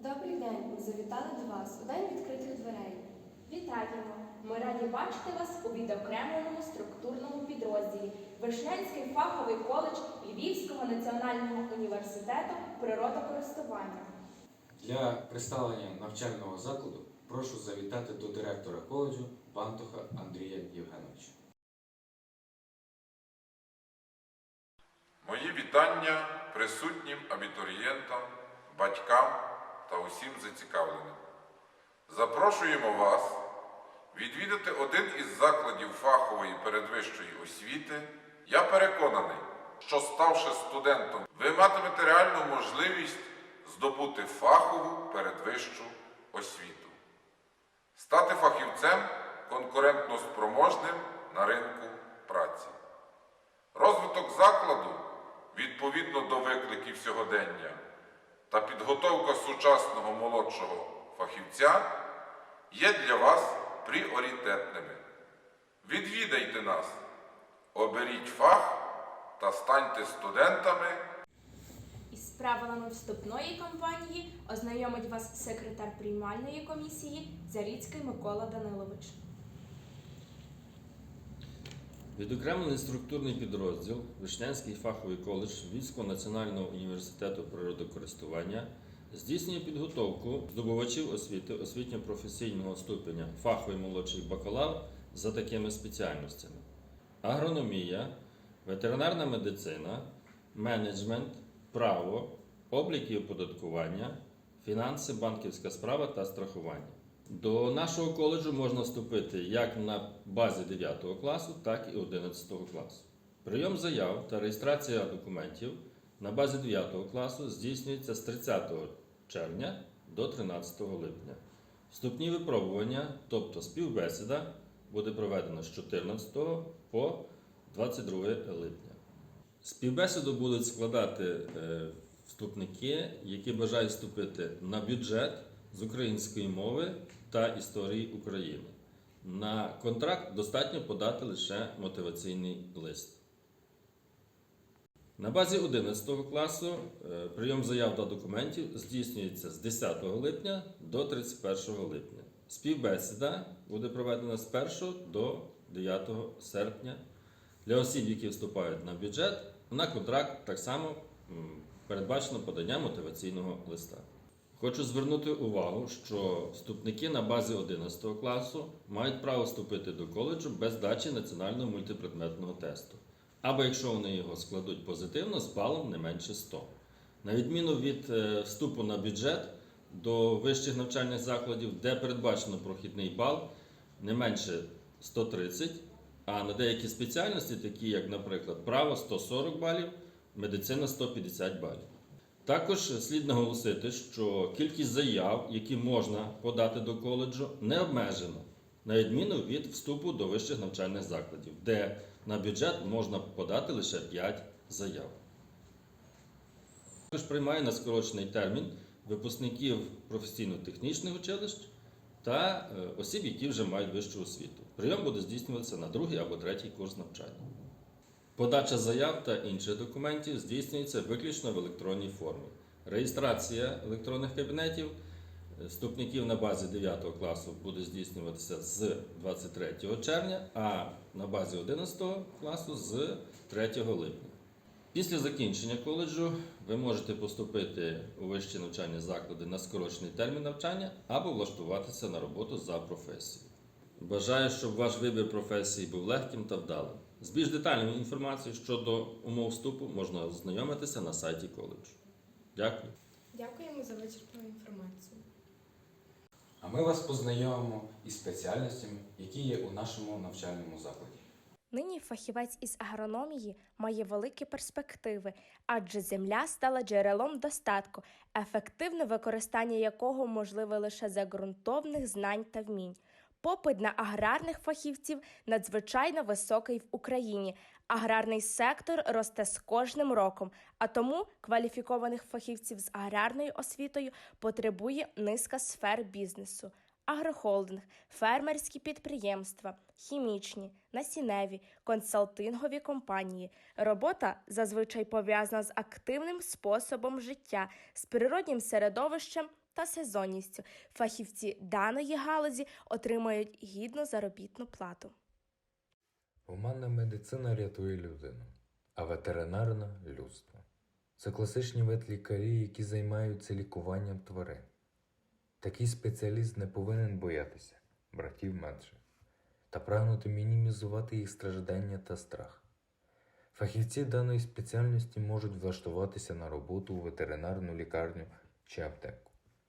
Добрий день. Ми завітали до вас у день відкритих дверей. Вітаємо! Ми раді бачити вас у відокремленому структурному підрозділі Вишнянський фаховий коледж Львівського національного університету природокористування. Для представлення навчального закладу прошу завітати до директора коледжу Пантуха Андрія Євгеновича. Мої вітання присутнім абітурієнтам, батькам та усім зацікавленим. Запрошуємо вас відвідати один із закладів фахової передвищої освіти. Я переконаний, що ставши студентом, ви матимете реальну можливість здобути фахову передвищу освіту, стати фахівцем конкурентно спроможним на ринку праці. Розвиток закладу відповідно до викликів сьогодення та підготовка сучасного молодшого фахівця є для вас пріоритетними. Відвідайте нас, оберіть фах та станьте студентами. Із правилами вступної кампанії ознайомить вас секретар приймальної комісії Заріцький Микола Данилович. Відокремлений структурний підрозділ Вишнянський фаховий коледж Львівського національного університету природокористування здійснює підготовку здобувачів освіти освітньо-професійного ступеня фаховий молодший бакалавр за такими спеціальностями: агрономія, ветеринарна медицина, менеджмент, право, облік і оподаткування, фінанси, банківська справа та страхування. До нашого коледжу можна вступити як на базі 9 класу, так і 11 класу. Прийом заяв та реєстрація документів на базі 9 класу здійснюється з 30 червня до 13 липня. Вступні випробування, тобто співбесіда, буде проведено з 14 по 22 липня. Співбесіду будуть складати е, вступники, які бажають вступити на бюджет з української мови та історії України. На контракт достатньо подати лише мотиваційний лист. На базі 11 класу е, прийом заяв та документів здійснюється з 10 липня до 31 липня. Співбесіда буде проведена з 1 до 9 серпня. Для осіб, які вступають на бюджет, на контракт так само передбачено подання мотиваційного листа. Хочу звернути увагу, що вступники на базі 11 класу мають право вступити до коледжу без здачі національного мультипредметного тесту. Або якщо вони його складуть позитивно з балом не менше 100. На відміну від е, вступу на бюджет до вищих навчальних закладів, де передбачено прохідний бал не менше 130, а на деякі спеціальності, такі як, наприклад, право 140 балів, медицина 150 балів. Також слід наголосити, що кількість заяв, які можна подати до коледжу, не обмежена, на відміну від вступу до вищих навчальних закладів, де на бюджет можна подати лише 5 заяв. Також приймає на скорочений термін випускників професійно-технічних училищ та е, осіб, які вже мають вищу освіту. Прийом буде здійснюватися на другий або третій курс навчання. Подача заяв та інших документів здійснюється виключно в електронній формі. Реєстрація електронних кабінетів е, вступників на базі 9 класу буде здійснюватися з 23 червня, а на базі 11 класу з 3 липня. Після закінчення коледжу ви можете поступити у вищі навчальні заклади на скорочений термін навчання або влаштуватися на роботу за професією. Бажаю, щоб ваш вибір професії був легким та вдалим. З більш детальною інформацією щодо умов вступу можна ознайомитися на сайті коледжу. Дякую. Дякуємо за вичерпну інформацію. А ми вас познайомимо із спеціальностями, які є у нашому навчальному закладі. Нині фахівець із агрономії має великі перспективи, адже земля стала джерелом достатку, ефективне використання якого можливе лише за ґрунтовних знань та вмінь. Попит на аграрних фахівців надзвичайно високий в Україні. Аграрний сектор росте з кожним роком, а тому кваліфікованих фахівців з аграрною освітою потребує низка сфер бізнесу агрохолдинг, фермерські підприємства, хімічні, насінневі, консалтингові компанії. Робота зазвичай пов'язана з активним способом життя, з природнім середовищем та сезонністю. Фахівці даної галузі отримують гідну заробітну плату. Гуманна медицина рятує людину, а ветеринарна людство. Це класичні ветлікарі, які займаються лікуванням тварин. Такий спеціаліст не повинен боятися братів менших та прагнути мінімізувати їх страждання та страх. Фахівці даної спеціальності можуть влаштуватися на роботу у ветеринарну лікарню чи аптеку,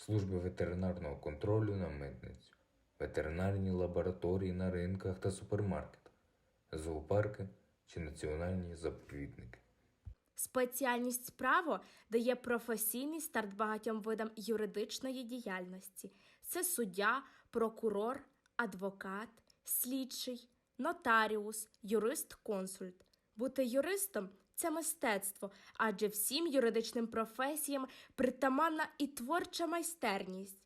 служби ветеринарного контролю на митницю, ветеринарні лабораторії на ринках та супермаркетах, зоопарки чи національні заповідники. Спеціальність право дає професійний старт багатьом видам юридичної діяльності: це суддя, прокурор, адвокат, слідчий, нотаріус, юрист-консульт. Бути юристом це мистецтво, адже всім юридичним професіям притаманна і творча майстерність.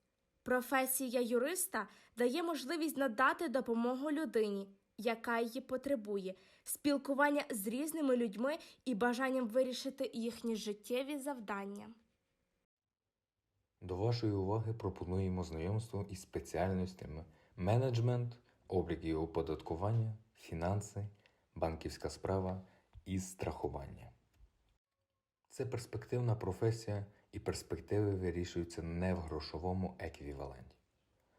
Професія юриста дає можливість надати допомогу людині, яка її потребує, спілкування з різними людьми і бажанням вирішити їхні життєві завдання. До вашої уваги пропонуємо знайомство із спеціальностями менеджмент, облік і оподаткування, фінанси, банківська справа і страхування. Це перспективна професія, і перспективи вирішуються не в грошовому еквіваленті,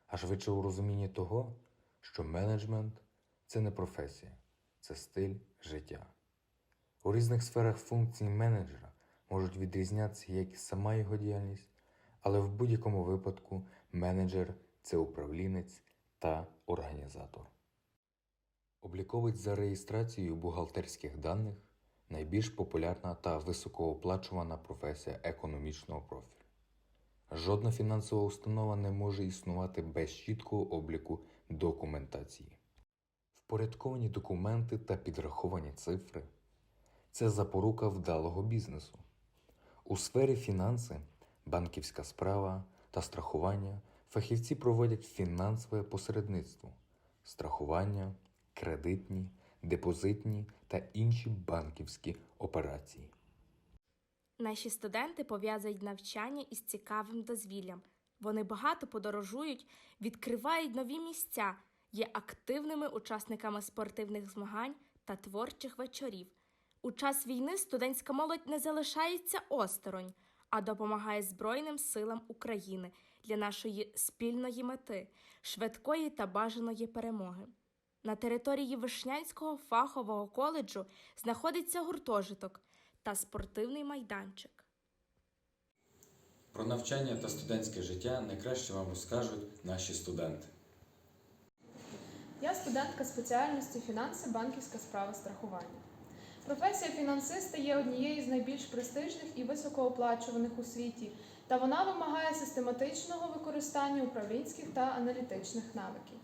а швидше у розумінні того, що менеджмент це не професія, це стиль життя. У різних сферах функції менеджера можуть відрізнятися як і сама його діяльність, але в будь-якому випадку менеджер це управлінець та організатор. Обліковець за реєстрацією бухгалтерських даних найбільш популярна та високооплачувана професія економічного профілю. Жодна фінансова установа не може існувати без чіткого обліку документації. Впорядковані документи та підраховані цифри це запорука вдалого бізнесу. У сфері фінанси, банківська справа та страхування фахівці проводять фінансове посередництво, страхування, кредитні, депозитні та інші банківські операції. Наші студенти пов'язують навчання із цікавим дозвіллям. Вони багато подорожують, відкривають нові місця, є активними учасниками спортивних змагань та творчих вечорів. У час війни студентська молодь не залишається осторонь, а допомагає Збройним силам України для нашої спільної мети, швидкої та бажаної перемоги. На території Вишнянського фахового коледжу знаходиться гуртожиток та спортивний майданчик. Про навчання та студентське життя найкраще вам розкажуть наші студенти. Я студентка спеціальності фінанси, банківська справа страхування. Професія фінансиста є однією з найбільш престижних і високооплачуваних у світі, та вона вимагає систематичного використання управлінських та аналітичних навиків.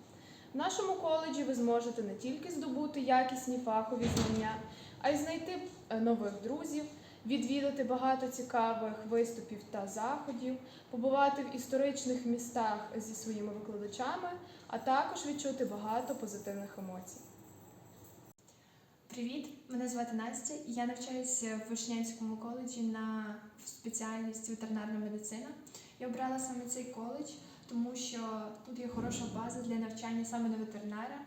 В нашому коледжі ви зможете не тільки здобути якісні фахові знання, а й знайти е, нових друзів, відвідати багато цікавих виступів та заходів, побувати в історичних містах зі своїми викладачами, а також відчути багато позитивних емоцій. Привіт, мене звати Настя. і Я навчаюся в Вишнянському коледжі на спеціальність ветеринарна медицина. Я обрала саме цей коледж, тому що тут є хороша база для навчання саме на ветеринара.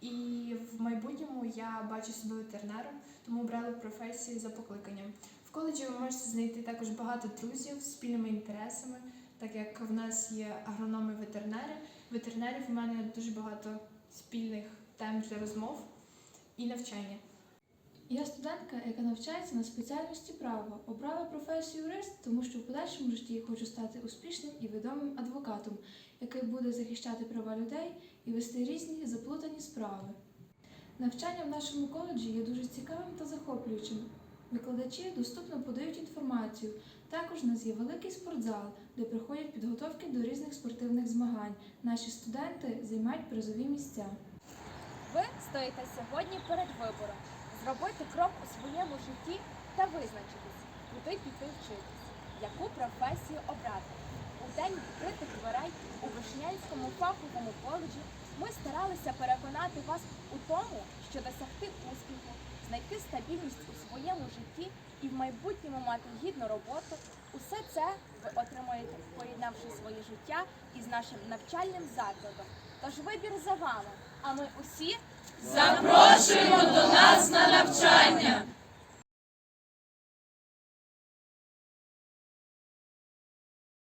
І в майбутньому я бачу себе ветеринаром, тому обрала професію за покликанням. В коледжі ви можете знайти також багато друзів з спільними інтересами, так як в нас є агрономи-ветеринари. Ветеринарів у мене дуже багато спільних тем для розмов і навчання. Я студентка, яка навчається на спеціальності право. Обрала професію юрист, тому що в подальшому житті хочу стати успішним і відомим адвокатом, який буде захищати права людей і вести різні заплутані справи. Навчання в нашому коледжі є дуже цікавим та захоплюючим. Викладачі доступно подають інформацію. Також у нас є великий спортзал, де проходять підготовки до різних спортивних змагань. Наші студенти займають призові місця. Ви стоїте сьогодні перед вибором зробити крок у своєму житті та визначитись, куди піти вчитись, яку професію обрати. У день відкритих дверей у Вишнянському фаховому коледжі ми старалися переконати вас у тому, що досягти успіху, знайти стабільність у своєму житті і в майбутньому мати гідну роботу. Усе це ви отримаєте, поєднавши своє життя із нашим навчальним закладом. Тож вибір за вами. А ми усі Запрошуємо до нас на навчання.